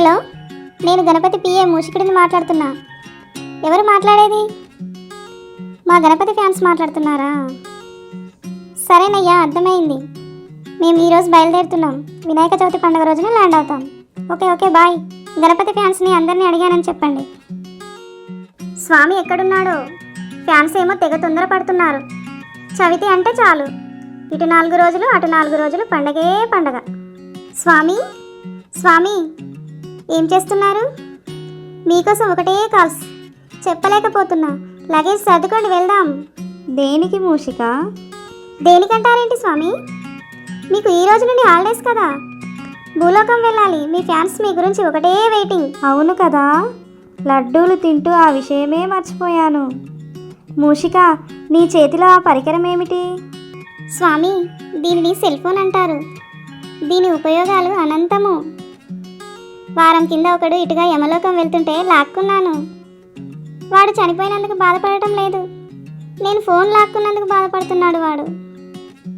Hello నేను Ganapati PA మూషికుడిని మాట్లాడుతున్నా. ఎవరు మాట్లాడేది? మా గణపతి ఫ్యాన్స్ మాట్లాడుతున్నారా? సరేనయ్యా అర్థమైంది. మేము ఈరోజు బయలుదేరుతున్నాం. వినాయక చవితి పండుగ రోజున ల్యాండ్ అవుతాం. Okay okay bye. గణపతి ఫ్యాన్స్ని అందరినీ అడిగానని చెప్పండి. స్వామి ఎక్కడున్నాడో? ఫ్యాన్స్ ఏమో తెగ తొందరపడుతున్నారు చవితి అంటే చాలు. ఇటు నాలుగు రోజులు అటు నాలుగు రోజులు పండగే పండగ. స్వామి? స్వామి? ఏం చేస్తున్నారు? మీకోసం ఒకటే కాల్స్. చెప్పలేకపోతున్నా. లగేజ్ సర్దుకోండి వెళ్దాం. దేనికి మూషిక? దేనికంటారేంటి స్వామి? మీకు ఈ రోజు నుండి హాలిడేస్ కదా. భూలోకం వెళ్ళాలి. మీ ఫ్యాన్స్ మీ గురించి ఒకటే వెయిటింగ్. అవును కదా. లడ్డూలు తింటూ ఆ విషయమే మర్చిపోయాను. మూషిక నీ చేతిలో ఆ పరికరం ఏమిటి? స్వామి దీనిని సెల్ ఫోన్ అంటారు. దీని ఉపయోగాలు అనంతము. వారం కింద ఒకడు ఇటుగా యమలోకం వెళ్తుంటే లాక్కున్నాను. వాడు చనిపోయినందుకు బాధపడటం లేదు. నేను ఫోన్ లాక్కున్నందుకు బాధపడుతున్నాడు వాడు.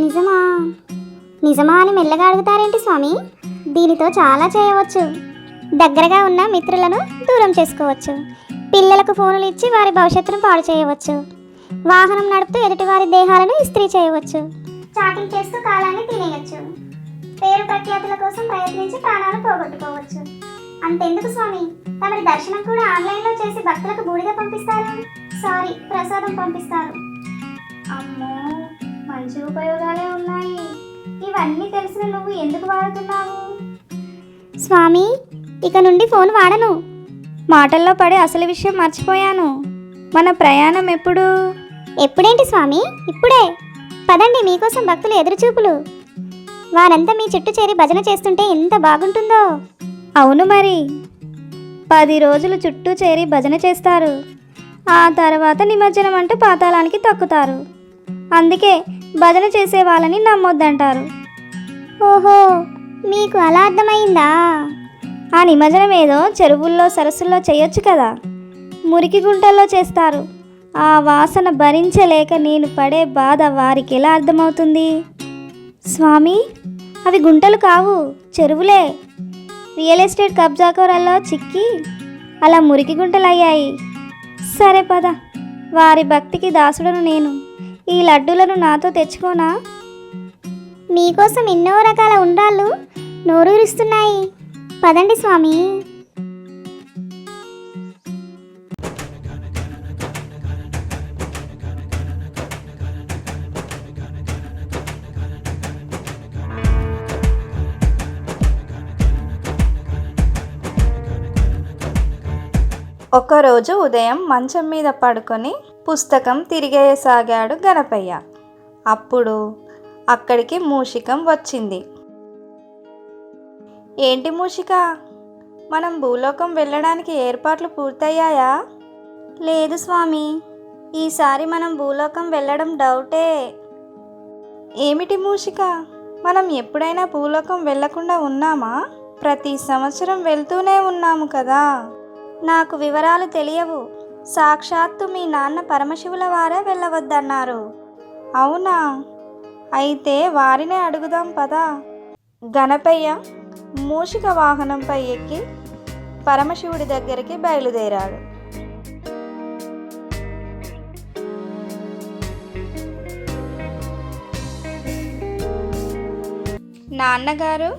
నిజమా? నిజమా అని మెల్లగా అడుగుతారేంటి స్వామి? దీనితో చాలా చేయవచ్చు. దగ్గరగా ఉన్న మిత్రులను దూరం చేసుకోవచ్చు. పిల్లలకు ఫోనులు ఇచ్చి వారి భవిష్యత్తును పాడు చేయవచ్చు. వాహనం నడుపుతూ ఎదుటివారి దేహాలను ఇస్త్రీ చేయవచ్చు. చాటింగ్ చేస్తూ కాలాన్ని తినేయచ్చు. పేరు ప్రఖ్యాతుల కోసం ప్రయత్నించి ప్రాణాలు పోగొట్టుకోవచ్చు. అంతెందుకు స్వామి? తమరి దర్శనం కూడా ఆన్లైన్లో చేసి భక్తులకు బూడిద పంపిస్తారు. సారీ ప్రసాదం పంపిస్తారు. అమ్మో మంచి ఉపయోగాలే ఉన్నాయి. ఇవన్నీ తెలిసిన నువ్వు ఎందుకు వాడుతున్నావు? స్వామి ఇక నుండి ఫోన్ వాడను. మాటల్లో పడి అసలు విషయం మర్చిపోయాను. మన ప్రయాణం ఎప్పుడు? ఎప్పుడేంటి స్వామి? ఇప్పుడే. పదండి మీకోసం భక్తులు ఎదురుచూపులు. వారంతా మీ చుట్టూ చేరి భజన చేస్తుంటే ఎంత బాగుంటుందో. అవును మరి. పది రోజులు చుట్టూ చేరి భజన చేస్తారు. ఆ తర్వాత నిమజ్జనం అంటూ పాతాళానికి తొక్కుతారు. అందుకే భజన చేసే వాళ్ళని నమ్మొద్దంటారు. ఓహో మీకు అలా అర్థమైందా? ఆ నిమజ్జనం ఏదో చెరువుల్లో సరస్సుల్లో చేయొచ్చు కదా. మురికి గుంటల్లో చేస్తారు. ఆ వాసన భరించలేక నేను పడే బాధ వారికి ఎలా అర్థమవుతుంది? స్వామి అవి గుంటలు కావు చెరువులే. రియల్ ఎస్టేట్ కబ్జాకోరల్లో చిక్కి అలా మురికి గుంటలు అయ్యాయి సరే పద వారి భక్తికి దాసుడను నేను. ఈ లడ్డూలను నాతో తెచ్చుకోనా? మీకోసం ఎన్నో రకాల ఉండ్రాళ్ళు నోరూరిస్తున్నాయి. పదండి స్వామి. ఒకరోజు ఉదయం మంచం మీద పడుకొని పుస్తకం తిరిగేయసాగాడు గణపయ్య. అప్పుడు అక్కడికి మూషికం వచ్చింది. ఏంటి మూషిక? మనం భూలోకం వెళ్ళడానికి ఏర్పాట్లు పూర్తయ్యాయా? లేదు స్వామి. ఈసారి మనం భూలోకం వెళ్ళడం డౌటే. ఏమిటి మూషిక? మనం ఎప్పుడైనా భూలోకం వెళ్ళకుండా ఉన్నామా? ప్రతి సంవత్సరం వెళ్తూనే ఉన్నాము కదా. నాకు వివరాలు తెలియవు. సాక్షాత్తు మీ నాన్న పరమశివుల వారే వెళ్ళవద్దన్నారు. అవునా? అయితే వారినే అడుగుదాం పదా. గణపయ్య మూషిక వాహనంపై ఎక్కి పరమశివుడి దగ్గరికి బయలుదేరాడు. నాన్నగారు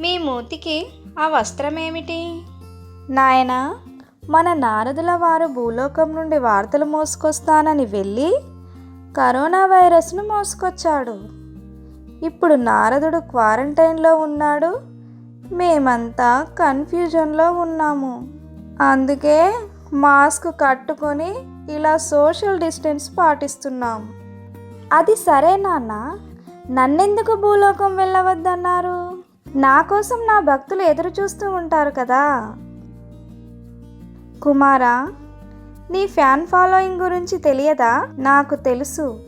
మీ మూతికి ఆ వస్త్రమేమిటి? నాయనా మన నారదుల వారు భూలోకం నుండి వార్తలు మోసుకొస్తానని వెళ్ళి కరోనా వైరస్ను మోసుకొచ్చాడు. ఇప్పుడు నారదుడు క్వారంటైన్లో ఉన్నాడు. మేమంతా కన్ఫ్యూజన్లో ఉన్నాము. అందుకే మాస్క్ కట్టుకొని ఇలా సోషల్ డిస్టెన్స్ పాటిస్తున్నాం. అది సరే నాన్న నన్నెందుకు భూలోకం వెళ్ళవద్దన్నారు? నా కోసం నా భక్తులు ఎదురు చూస్తూ ఉంటారు కదా. కుమారా నీ ఫ్యాన్ ఫాలోయింగ్ గురించి తెలియదా? నాకు తెలుసు.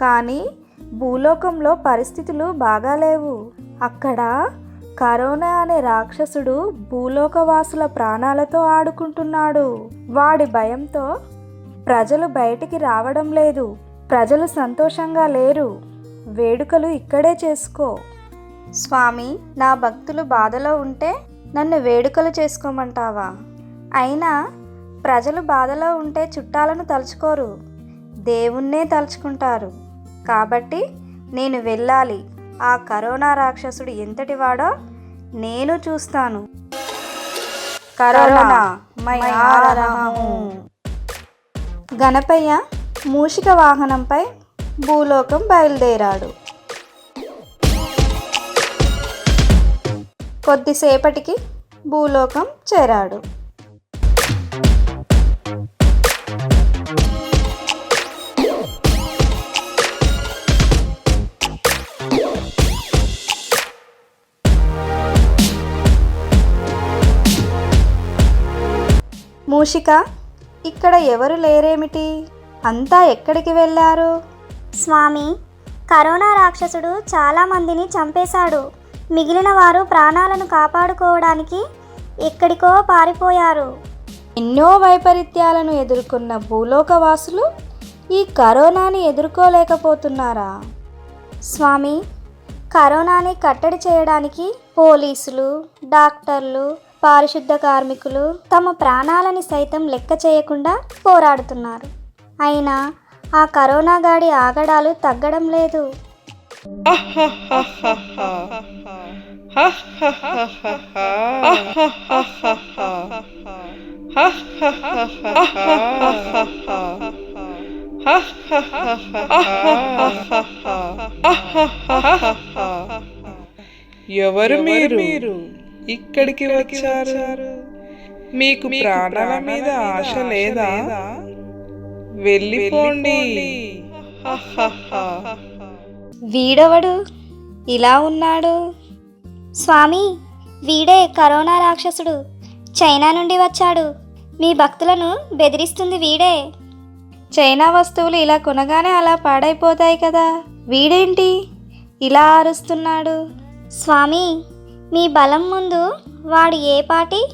కానీ భూలోకంలో పరిస్థితులు బాగాలేవు అక్కడ కరోనా అనే రాక్షసుడు భూలోకవాసుల ప్రాణాలతో ఆడుకుంటున్నాడు. వాడి భయంతో ప్రజలు బయటికి రావడం లేదు. ప్రజలు సంతోషంగా లేరు. వేడుకలు ఇక్కడే చేసుకో. స్వామి నా భక్తులు బాధలో ఉంటే నన్ను వేడుకలు చేసుకోమంటావా? అయినా ప్రజలు బాధలో ఉంటే చుట్టాలను తలుచుకోరు. దేవుణ్ణే తలుచుకుంటారు. కాబట్టి నేను వెళ్ళాలి. ఆ కరోనా రాక్షసుడు ఎంతటివాడో నేను చూస్తాను. కరోనా మై గణపయ్య మూషిక వాహనంపై భూలోకం బయలుదేరాడు. కొద్దిసేపటికి భూలోకం చేరాడు. మూషిక ఇక్కడ ఎవరు లేరేమిటి? అంతా ఎక్కడికి వెళ్ళారు? స్వామి కరోనా రాక్షసుడు చాలా మందిని చంపేశాడు. మిగిలిన వారు ప్రాణాలను కాపాడుకోవడానికి ఎక్కడికో పారిపోయారు. ఎన్నో వైపరీత్యాలను ఎదుర్కొన్న భూలోకవాసులు ఈ కరోనాని ఎదుర్కోలేకపోతున్నారా? స్వామి కరోనాని కట్టడి చేయడానికి పోలీసులు డాక్టర్లు పారిశుద్ధ కార్మికులు తమ ప్రాణాలని సైతం లెక్క చేయకుండా పోరాడుతున్నారు. అయినా ఆ కరోనా గాడి ఆగడాలు తగ్గడం లేదు. ఎవరు మీరు? ఇక్కడికి వచ్చారు. మీకు ప్రాణాల మీద ఆశ లేదా? వెళ్ళిపోండి. వీడవడు? ఇలా ఉన్నాడు. స్వామి వీడే కరోనా రాక్షసుడు. చైనా నుండి వచ్చాడు. మీ భక్తులను బెదిరిస్తుంది వీడే. చైనా వస్తువులు ఇలా కొనగానే అలా పాడైపోతాయి కదా. వీడేంటి? ఇలా అరుస్తున్నాడు. స్వామి మీ బలం ముందు వాడు ఏ పాటి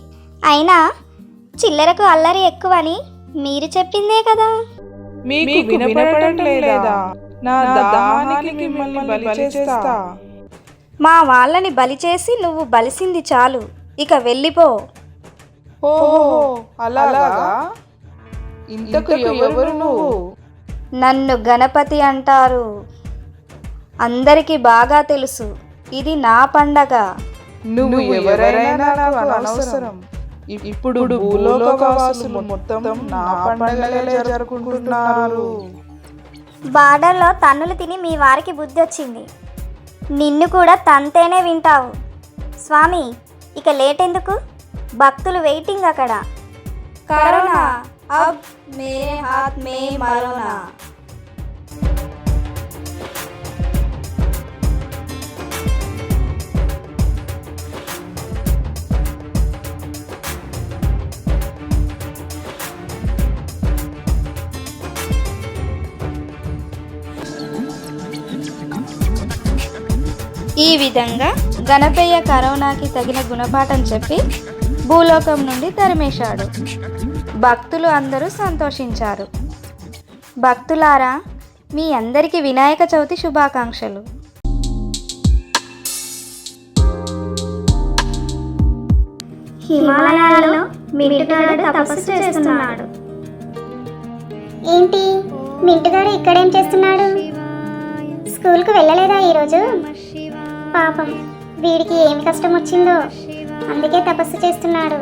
అయినా చిల్లరకు అల్లరి ఎక్కువని మీరు చెప్పిందే కదా. మీకు వినపడటం లేదా? నా దాహానికి మిమ్మల్ని బలి చేస్తా. మా వాళ్ళని బలి చేసి నువ్వు బలిసింది చాలు. ఇక వెళ్ళిపో. ఓహో అలాగా? ఇంతకు ఎవరు నువ్వు? నన్ను గణపతి అంటారు. అందరికీ బాగా తెలుసు. ఇది నా పండగ. నువ్వు ఎవరైనా నాకు అనవసరం. ఇప్పుడు భూలోకవాసులు మొత్తం నా పండగలే జరుపుకుంటున్నారు. బార్డర్లో తన్నులు తిని మీ వారికి బుద్ధి వచ్చింది. నిన్ను కూడా తంతేనే వింటావు. స్వామి ఇక లేట్ ఎందుకు భక్తులు వెయిటింగ్ అక్కడ. కరోనా అబ్ మేరే హాత్ మే మరోనా. ఈ విధంగా గణపయ్య కరోనాకి తగిన గుణపాఠం చెప్పి భూలోకం నుండి తరిమేశాడు. భక్తులు అందరూ సంతోషించారు. భక్తులారా మీ అందరికీ వినాయక చవితి శుభాకాంక్షలు. హిమాలయాల్లో తపస్సు చేస్తున్నాడు. ఏంటి? మింటుగాడు ఇక్కడేం చేస్తున్నాడు? స్కూల్కి వెళ్ళలేదా ఈరోజు? పాపం. వీడికి ఏమి కష్టం వచ్చిందో? అందుకే తపస్సు చేస్తున్నాడు.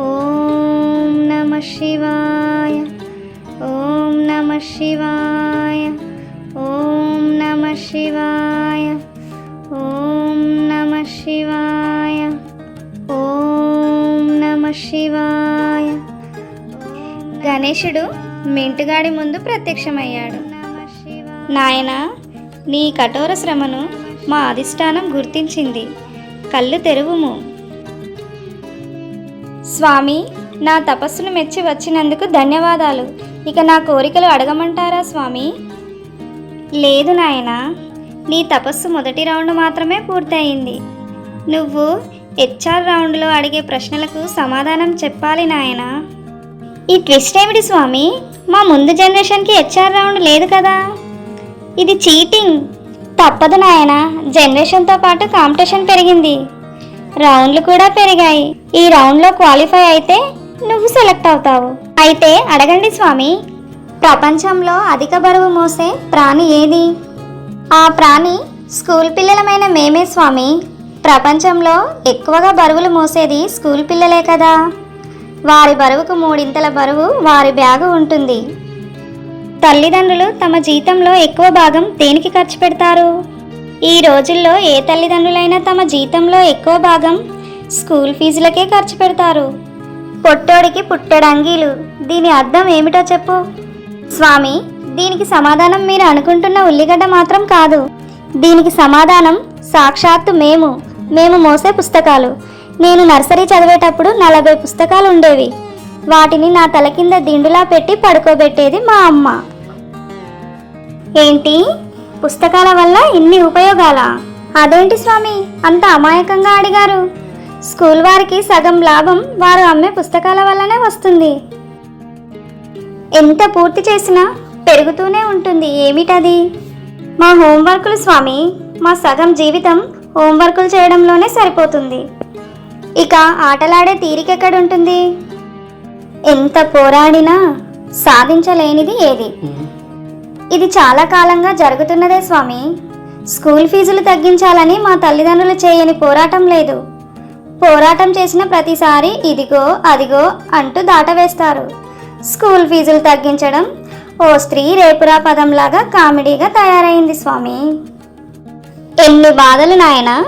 ఓం నమ శివాయ. ఓం నమ శివాయ. ఓం నమ శివాయ. ఓం నమ శివాయ. ఓం నమ శివాయ. గణేశుడు మెంటుగాడి ముందు ప్రత్యక్షమయ్యాడు. నాయనా నీ కఠోర శ్రమను మా అధిష్టానం గుర్తించింది. కళ్ళు తెరువుము. స్వామి నా తపస్సును మెచ్చి వచ్చినందుకు ధన్యవాదాలు. ఇక నా కోరికలు అడగమంటారా స్వామి? లేదు నాయనా. నీ తపస్సు మొదటి రౌండ్ మాత్రమే పూర్తయింది. నువ్వు హెచ్ఆర్ రౌండ్లో అడిగే ప్రశ్నలకు సమాధానం చెప్పాలి నాయనా. ఈ ట్విస్ట్ ఏమిటి స్వామి? మా ముందు జనరేషన్కి హెచ్ఆర్ రౌండ్ లేదు కదా. ఇది చీటింగ్. తప్పదు నాయన. జనరేషన్తో పాటు కాంపిటీషన్ పెరిగింది. రౌండ్లు కూడా పెరిగాయి. ఈ రౌండ్లో క్వాలిఫై అయితే నువ్వు సెలెక్ట్ అవుతావు. అయితే అడగండి స్వామి ప్రపంచంలో అధిక బరువు మోసే ప్రాణి ఏది? ఆ ప్రాణి స్కూల్ పిల్లలమైన మేమే స్వామి. ప్రపంచంలో ఎక్కువగా బరువులు మోసేది స్కూల్ పిల్లలే కదా. వారి బరువుకు మూడింతల బరువు వారి బ్యాగు ఉంటుంది. తల్లిదండ్రులు తమ జీతంలో ఎక్కువ భాగం దేనికి ఖర్చు పెడతారు? ఈ రోజుల్లో ఏ తల్లిదండ్రులైనా తమ జీతంలో ఎక్కువ భాగం స్కూల్ ఫీజులకే ఖర్చు పెడతారు. పొట్టోడికి పుట్టెడంగీలు దీని అర్థం ఏమిటో చెప్పు. స్వామి దీనికి సమాధానం మీరు అనుకుంటున్న ఉల్లిగడ్డ మాత్రం కాదు. దీనికి సమాధానం సాక్షాత్తు మేము. మేము మోసే పుస్తకాలు. నేను నర్సరీ చదివేటప్పుడు నలభై పుస్తకాలు ఉండేవి. వాటిని నా తల కింద దిండులా పెట్టి పడుకోబెట్టేది మా అమ్మ. ఏంటి? పుస్తకాల వల్ల ఇన్ని ఉపయోగాలా? అదేంటి స్వామి? అంత అమాయకంగా అడిగారు. స్కూల్ వారికి సగం లాభం వారు అమ్మే పుస్తకాల వల్లనే వస్తుంది. ఎంత పూర్తి చేసినా పెరుగుతూనే ఉంటుంది. ఏమిటది? మా హోంవర్కులు స్వామి మా సగం జీవితం హోంవర్కులు చేయడంలోనే సరిపోతుంది. ఇక ఆటలాడే తీరికెక్కడుంటుంది ఎంత పోరాడినా సాధించలేనిది ఏది? ఇది చాలా కాలంగా జరుగుతున్నదే స్వామి. స్కూల్ ఫీజులు తగ్గించాలని మా తల్లిదండ్రులు చేయని పోరాటం లేదు. పోరాటం చేసిన ప్రతిసారి ఇదిగో అదిగో అంటూ దాటవేస్తారు. స్కూల్ ఫీజులు తగ్గించడం ఓ స్త్రీ రేపురా పదంలాగా కామెడీగా తయారైంది స్వామి. ఎన్ని బాధలు నాయనా.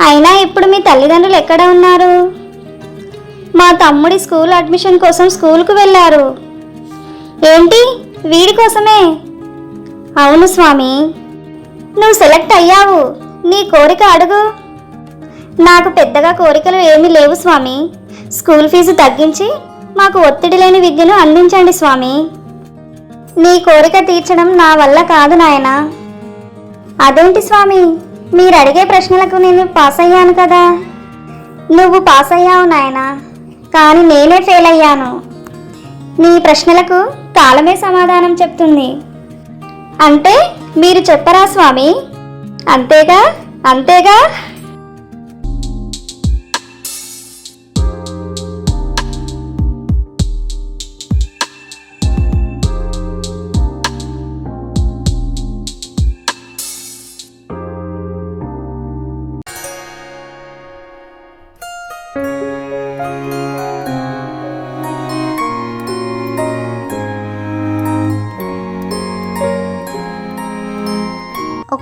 అయినా ఇప్పుడు మీ తల్లిదండ్రులు ఎక్కడ ఉన్నారు? మా తమ్ముడి స్కూల్ అడ్మిషన్ కోసం స్కూల్కు వెళ్ళారు. ఏంటి? వీడి కోసమే? అవును స్వామి. నువ్వు సెలెక్ట్ అయ్యావు. నీ కోరిక అడుగు. నాకు పెద్దగా కోరికలు ఏమీ లేవు స్వామి. స్కూల్ ఫీజు తగ్గించి మాకు ఒత్తిడి లేని విద్యను అందించండి స్వామి. నీ కోరిక తీర్చడం నా వల్ల కాదు నాయనా. అదేంటి స్వామి? మీరు అడిగే ప్రశ్నలకు నేను పాస్ అయ్యాను కదా. నువ్వు పాస్ అయ్యావు నాయనా. కానీ నేనే ఫెయిల్ అయ్యాను. మీ ప్రశ్నలకు కాలమే సమాధానం చెప్తుంది. అంటే మీరు చెప్పరా స్వామి? అంతేగా? అంతేగా?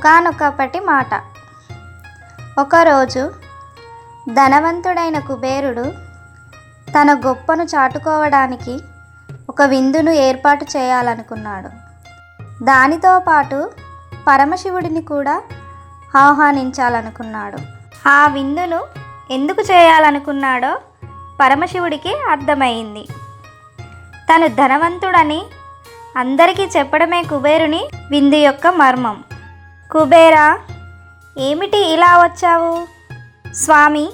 ఒకానొకప్పటి మాట. ఒకరోజు ధనవంతుడైన కుబేరుడు తన గొప్పను చాటుకోవడానికి ఒక విందును ఏర్పాటు చేయాలనుకున్నాడు. దానితో పాటు పరమశివుడిని కూడా ఆహ్వానించాలనుకున్నాడు. ఆ విందును ఎందుకు చేయాలనుకున్నాడో పరమశివుడికి అర్థమైంది. తను ధనవంతుడని అందరికీ చెప్పడమే కుబేరుని విందు యొక్క మర్మం. కుబేరా ఏమిటి ఇలా వచ్చావు? స్వామి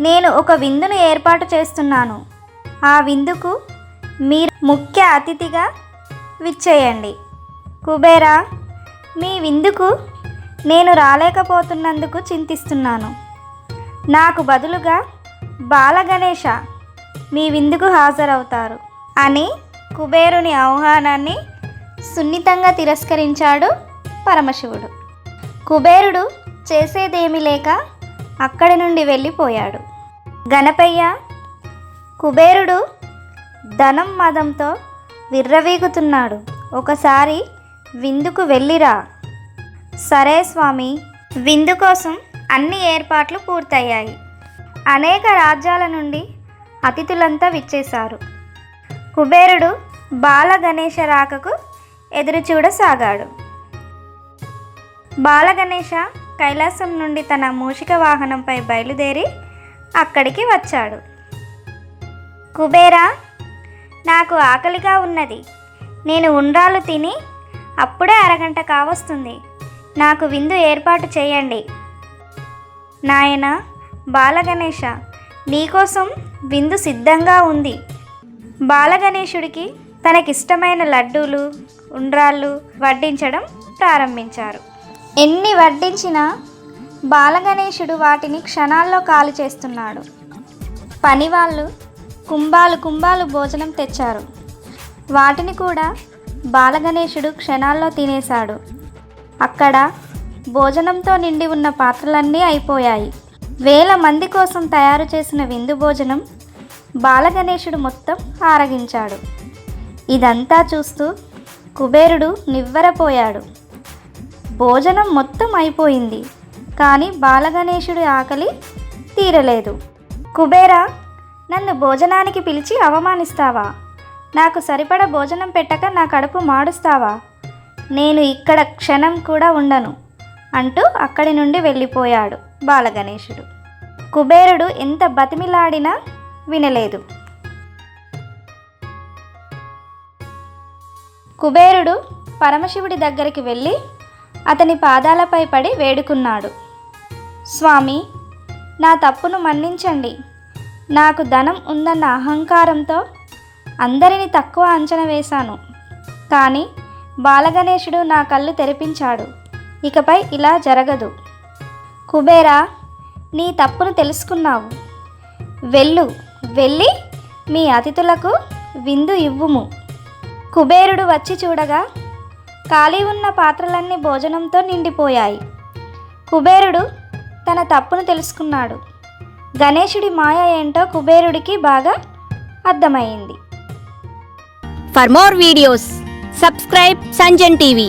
నేను ఒక విందును ఏర్పాటు చేస్తున్నాను. ఆ విందుకు మీరు ముఖ్య అతిథిగా విచ్చేయండి. కుబేరా మీ విందుకు నేను రాలేకపోతున్నందుకు చింతిస్తున్నాను. నాకు బదులుగా బాలగణేష మీ విందుకు హాజరవుతారు అని కుబేరుని ఆహ్వానాన్ని సున్నితంగా తిరస్కరించాడు పరమశివుడు. కుబేరుడు చేసేదేమీ లేక అక్కడి నుండి వెళ్ళిపోయాడు. గణపయ్య కుబేరుడు ధనం మదంతో విర్రవీగుతున్నాడు. ఒకసారి విందుకు వెళ్ళిరా. సరే స్వామి. విందు కోసం అన్ని ఏర్పాట్లు పూర్తయ్యాయి. అనేక రాజ్యాల నుండి అతిథులంతా విచ్చేశారు. కుబేరుడు బాల గణేశ రాకకు ఎదురుచూడసాగాడు. బాలగణేష కైలాసం నుండి తన మూషిక వాహనంపై బయలుదేరి అక్కడికి వచ్చాడు. కుబేరా నాకు ఆకలిగా ఉన్నది. నేను ఉండ్రాలు తిని అప్పుడే అరగంట కావస్తుంది. నాకు విందు ఏర్పాటు చేయండి. నాయన బాలగణేష నీకోసం విందు సిద్ధంగా ఉంది. బాలగణేశుడికి తనకిష్టమైన లడ్డూలు ఉండ్రాళ్ళు వడ్డించడం ప్రారంభించారు. ఎన్ని వడ్డించినా బాలగణేశుడు వాటిని క్షణాల్లో కాలు చేస్తున్నాడు. పనివాళ్ళు కుంభాలు కుంభాలు భోజనం తెచ్చారు. వాటిని కూడా బాలగణేశుడు క్షణాల్లో తినేశాడు. అక్కడ భోజనంతో నిండి ఉన్న పాత్రలన్నీ అయిపోయాయి. వేల మంది కోసం తయారు చేసిన విందు భోజనం బాలగణేశుడు మొత్తం ఆరగించాడు. ఇదంతా చూస్తూ కుబేరుడు నివ్వెరపోయాడు. భోజనం మొత్తం అయిపోయింది. కానీ బాలగణేశుడి ఆకలి తీరలేదు. కుబేరా నన్ను భోజనానికి పిలిచి అవమానిస్తావా? నాకు సరిపడ భోజనం పెట్టక నా కడుపు మాడుస్తావా? నేను ఇక్కడ క్షణం కూడా ఉండను అంటూ అక్కడి నుండి వెళ్ళిపోయాడు బాలగణేశుడు. కుబేరుడు ఎంత బతిమిలాడినా వినలేదు. కుబేరుడు పరమశివుడి దగ్గరికి వెళ్ళి అతని పాదాలపై పడి వేడుకున్నాడు. స్వామి నా తప్పును మన్నించండి. నాకు ధనం ఉందన్న అహంకారంతో అందరిని తక్కువ అంచనా వేశాను. కానీ బాలగణేశుడు నా కళ్ళు తెరిపించాడు. ఇకపై ఇలా జరగదు. కుబేరా నీ తప్పును తెలుసుకున్నావు. వెళ్ళు వెళ్ళి మీ అతిథులకు విందు ఇవ్వుము. కుబేరుడు వచ్చి చూడగా ఖాళీ ఉన్న పాత్రలన్నీ భోజనంతో నిండిపోయాయి. కుబేరుడు తన తప్పును తెలుసుకున్నాడు. గణేశుడి మాయ ఏంటో కుబేరుడికి బాగా అర్థమైంది. For more videos subscribe Sanjan TV